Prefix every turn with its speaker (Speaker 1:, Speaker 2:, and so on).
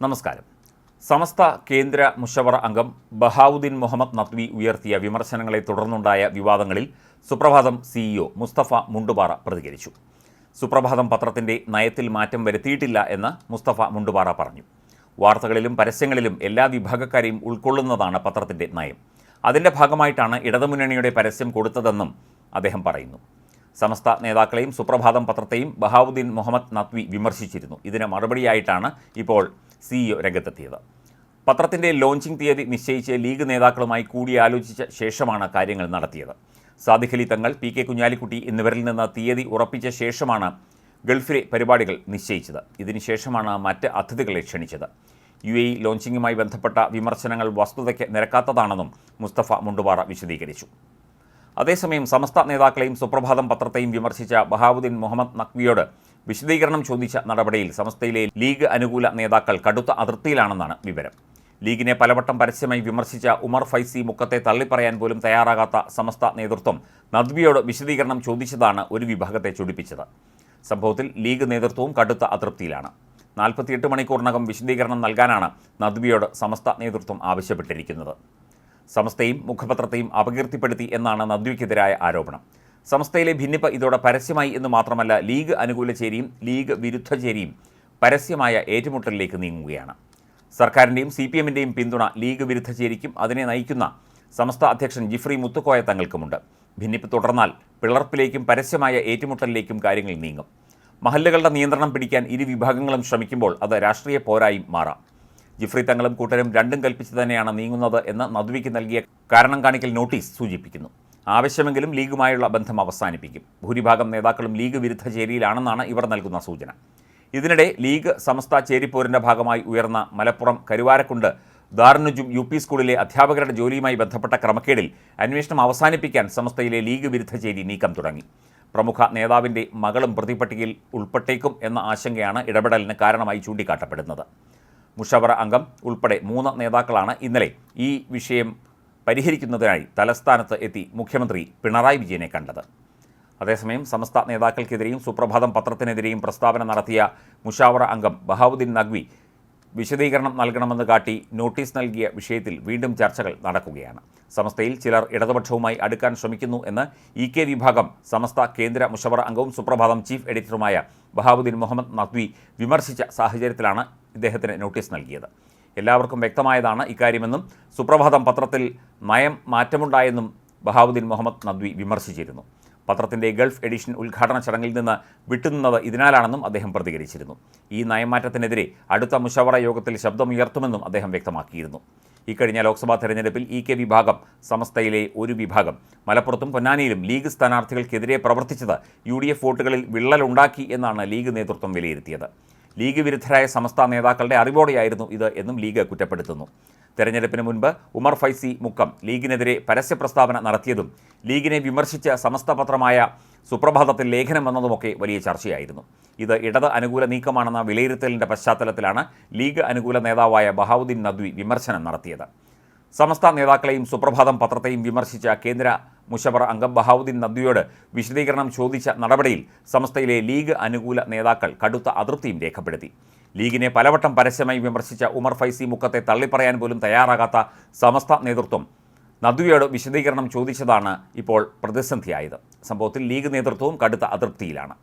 Speaker 1: നമസ്കാരം. സമസ്ത കേന്ദ്ര മുഷവറ അംഗം ബഹാവുദ്ദീൻ മുഹമ്മദ് നത്വി ഉയർത്തിയ വിമർശനങ്ങളെ തുടർന്നുണ്ടായ വിവാദങ്ങളിൽ സുപ്രഭാതം സിഇഒ മുസ്തഫ മുണ്ടുപാറ പ്രതികരിച്ചു. സുപ്രഭാതം പത്രത്തിന്റെ നയത്തിൽ മാറ്റം വരുത്തിയിട്ടില്ല എന്ന് മുസ്തഫ മുണ്ടുപാറ പറഞ്ഞു. വാർത്തകളിലും പരസ്യങ്ങളിലും എല്ലാ വിഭാഗക്കാരെയും ഉൾക്കൊള്ളുന്നതാണ് പത്രത്തിന്റെ നയം. അതിന്റെ ഭാഗമായിട്ടാണ് ഇടതുമുന്നണിയുടെ പരസ്യം കൊടുത്തതെന്നും അദ്ദേഹം പറയുന്നു. സമസ്ത നേതാക്കളെയും സുപ്രഭാതം പത്രത്തെയും ബഹാവുദ്ദീൻ മുഹമ്മദ് നത്വി വിമർശിച്ചിരുന്നു. ഇതിന് മറുപടിയായിട്ടാണ് ഇപ്പോൾ സിഇഒ രംഗത്തെത്തിയത്. പത്രത്തിന്റെ ലോഞ്ചിംഗ് തീയതി നിശ്ചയിച്ച് ലീഗ് നേതാക്കളുമായി കൂടിയാലോചിച്ച ശേഷമാണ് കാര്യങ്ങൾ നടത്തിയത്. സാദിഖ് അലി തങ്ങൾ പി കെ കുഞ്ഞാലിക്കുട്ടി എന്നിവരിൽ നിന്ന് തീയതി ഉറപ്പിച്ച ശേഷമാണ് ഗൾഫിലെ പരിപാടികൾ നിശ്ചയിച്ചത്. ഇതിനുശേഷമാണ് മറ്റ് അതിഥികളെ ക്ഷണിച്ചത്. യു എ ലോഞ്ചിങ്ങുമായി ബന്ധപ്പെട്ട വിമർശനങ്ങൾ വസ്തുതയ്ക്ക് നിരക്കാത്തതാണെന്നും മുസ്തഫ മുണ്ടുപാറ വിശദീകരിച്ചു. അതേസമയം സമസ്ത നേതാക്കളെയും സുപ്രഭാതം പത്രത്തെയും വിമർശിച്ച ബഹാവുദ്ദീൻ മുഹമ്മദ് നഖ്വിയോട് വിശദീകരണം ചോദിച്ച നടപടിയിൽ സമസ്തയിലെ ലീഗ് അനുകൂല നേതാക്കൾ കടുത്ത അതിർത്തിയിലാണെന്നാണ് വിവരം. ലീഗിനെ പലവട്ടം പരസ്യമായി വിമർശിച്ച ഉമർ ഫൈസി മുക്കത്തെ തള്ളിപ്പറയാൻ പോലും തയ്യാറാകാത്ത സമസ്ത നേതൃത്വം നദ്വിയോട് വിശദീകരണം ചോദിച്ചതാണ് ഒരു വിഭാഗത്തെ ചൊടിപ്പിച്ചത്. സംഭവത്തിൽ ലീഗ് നേതൃത്വവും കടുത്ത അതൃപ്തിയിലാണ് നാൽപ്പത്തിയെട്ട് മണിക്കൂറിനകം വിശദീകരണം നൽകാനാണ് നദ്വിയോട് സമസ്ത നേതൃത്വം ആവശ്യപ്പെട്ടിരിക്കുന്നത്. സമസ്തയും മുഖപത്രത്തെയും അപകീർത്തിപ്പെടുത്തി എന്നാണ് നദ്വിക്കെതിരായ ആരോപണം. സമസ്തയിലെ ഭിന്നിപ്പ് ഇതോടെ പരസ്യമായി എന്ന് മാത്രമല്ല ലീഗ് അനുകൂല ചേരിയും ലീഗ് വിരുദ്ധ ചേരിയും പരസ്യമായ ഏറ്റുമുട്ടലിലേക്ക് നീങ്ങുകയാണ്. സർക്കാരിന്റെയും സി പി എമ്മിന്റെയും പിന്തുണ ലീഗ് വിരുദ്ധ ചേരിക്കും. അതിനെ നയിക്കുന്ന സമസ്ത അധ്യക്ഷൻ ജിഫ്രി മുത്തുക്കോയ തങ്ങൾക്കുമുണ്ട്. ഭിന്നിപ്പ് തുടർന്നാൽ പിളർപ്പിലേക്കും പരസ്യമായ ഏറ്റുമുട്ടലിലേക്കും കാര്യങ്ങൾ നീങ്ങും. മഹല്ലുകളുടെ നിയന്ത്രണം പിടിക്കാൻ ഇരു വിഭാഗങ്ങളും ശ്രമിക്കുമ്പോൾ അത് രാഷ്ട്രീയ പോരായും മാറാം. ജിഫ്രി തങ്ങളും കൂട്ടരും രണ്ടും കൽപ്പിച്ച് തന്നെയാണ് നീങ്ങുന്നത് എന്ന് നദ്വിക്ക് നൽകിയ കാരണം കാണിക്കൽ നോട്ടീസ് സൂചിപ്പിക്കുന്നു. ആവശ്യമെങ്കിലും ലീഗുമായുള്ള ബന്ധം അവസാനിപ്പിക്കും. ഭൂരിഭാഗം നേതാക്കളും ലീഗ് വിരുദ്ധ ചേരിയിലാണെന്നാണ് ഇവർ നൽകുന്ന സൂചന. ഇതിനിടെ ലീഗ് സമസ്ത ചേരിപ്പോരിന്റെ ഭാഗമായി ഉയർന്ന മലപ്പുറം കരുവാരക്കുണ്ട് ദാറുനുജും യു പി സ്കൂളിലെ അധ്യാപകരുടെ ജോലിയുമായി ബന്ധപ്പെട്ട ക്രമക്കേടിൽ അന്വേഷണം അവസാനിപ്പിക്കാൻ സമസ്തയിലെ ലീഗ് വിരുദ്ധ ചേരി നീക്കം തുടങ്ങി. പ്രമുഖ നേതാവിന്റെ മകളും പ്രതിപട്ടികയിൽ ഉൾപ്പെട്ടേക്കും എന്ന ആശങ്കയാണ് ഇടപെടലിന് കാരണമായി ചൂണ്ടിക്കാട്ടപ്പെടുന്നത്. മുഷവറ അംഗം ഉൾപ്പെടെ മൂന്ന് നേതാക്കളാണ് ഇന്നലെ ഈ വിഷയം പരിഹരിക്കുന്നതിനായി തലസ്ഥാനത്ത് എത്തി മുഖ്യമന്ത്രി പിണറായി വിജയനെ കണ്ടത്. അതേസമയം സമസ്ത നേതാക്കൾക്കെതിരെയും സുപ്രഭാതം പത്രത്തിനെതിരെയും പ്രസ്താവന നടത്തിയ മുഷാവറ അംഗം ബഹാവുദ്ദീൻ നഖ്വി വിശദീകരണം നൽകണമെന്ന് കാട്ടി നോട്ടീസ് നൽകിയ വിഷയത്തിൽ വീണ്ടും ചർച്ചകൾ നടക്കുകയാണ്. സമസ്തയിൽ ചിലർ ഇടതുപക്ഷവുമായി അടുക്കാൻ ശ്രമിക്കുന്നു എന്ന് ഇ കെ വിഭാഗം സമസ്ത കേന്ദ്ര മുഷവറ അംഗവും സുപ്രഭാതം ചീഫ് എഡിറ്ററുമായ ബഹാബുദ്ദീൻ മുഹമ്മദ് നഖ്വി വിമർശിച്ച സാഹചര്യത്തിലാണ് ഇദ്ദേഹത്തിന് നോട്ടീസ് നൽകിയത്. എല്ലാവർക്കും വ്യക്തമായതാണ് ഇക്കാര്യമെന്നും സുപ്രഭാതം പത്രത്തിൽ നയം മാറ്റമുണ്ടായെന്നും ബഹാവുദ്ദീൻ മുഹമ്മദ് നദ്വി വിമർശിച്ചിരുന്നു. പത്രത്തിന്റെ ഗൾഫ് എഡിഷൻ ഉദ്ഘാടന ചടങ്ങിൽ നിന്ന് വിട്ടുനിന്നത് ഇതിനാലാണെന്നും അദ്ദേഹം പ്രതികരിച്ചിരുന്നു. ഈ നയമാറ്റത്തിനെതിരെ അടുത്ത മുഷവറ യോഗത്തിൽ ശബ്ദമുയർത്തുമെന്നും അദ്ദേഹം വ്യക്തമാക്കിയിരുന്നു. ഇക്കഴിഞ്ഞ ലോക്സഭാ തെരഞ്ഞെടുപ്പിൽ ഇ കെ വിഭാഗം സമസ്തയിലെ ഒരു വിഭാഗം മലപ്പുറത്തും പൊന്നാനിയിലും ലീഗ് സ്ഥാനാർത്ഥികൾക്കെതിരെ പ്രവർത്തിച്ചത് യു ഡി എഫ് വോട്ടുകളിൽ വിള്ളലുണ്ടാക്കി എന്നാണ് ലീഗ് നേതൃത്വം വിലയിരുത്തിയത്. ലീഗ് വിരുദ്ധരായ സമസ്ത നേതാക്കളുടെ അറിവോടെയായിരുന്നു ഇത് എന്നും ലീഗ് കുറ്റപ്പെടുത്തുന്നു. തെരഞ്ഞെടുപ്പിന് മുൻപ് ഉമർ ഫൈസി മുക്കം ലീഗിനെതിരെ പരസ്യ പ്രസ്താവന നടത്തിയതും ലീഗിനെ വിമർശിച്ച സമസ്ത പത്രമായ സുപ്രഭാതത്തിൽ ലേഖനം വന്നതുമൊക്കെ വലിയ ചർച്ചയായിരുന്നു. ഇത് ഇടത് അനുകൂല നീക്കമാണെന്ന വിലയിരുത്തലിന്റെ പശ്ചാത്തലത്തിലാണ് ലീഗ് അനുകൂല നേതാവായ ബഹാവുദ്ദീൻ നദ്വി വിമർശനം നടത്തിയത്. സമസ്ത നേതാക്കളെയും സുപ്രഭാതം പത്രത്തെയും വിമർശിച്ച കേന്ദ്ര മുഷബർ അംഗം ബഹാവുദ്ദീൻ നദ്വിയോട് വിശദീകരണം ചോദിച്ച നടപടിയിൽ സമസ്തയിലെ ലീഗ് അനുകൂല നേതാക്കൾ കടുത്ത അതൃപ്തിയും രേഖപ്പെടുത്തി. ലീഗിനെ പലവട്ടം പരസ്യമായി വിമർശിച്ച ഉമർ ഫൈസി മുക്കത്തെ തള്ളിപ്പറയാൻ പോലും തയ്യാറാകാത്ത സമസ്ത നേതൃത്വം നദ്വിയോട് വിശദീകരണം ചോദിച്ചതാണ് ഇപ്പോൾ പ്രതിസന്ധിയായത്. സംഭവത്തിൽ ലീഗ് നേതൃത്വവും കടുത്ത അതൃപ്തിയിലാണ്.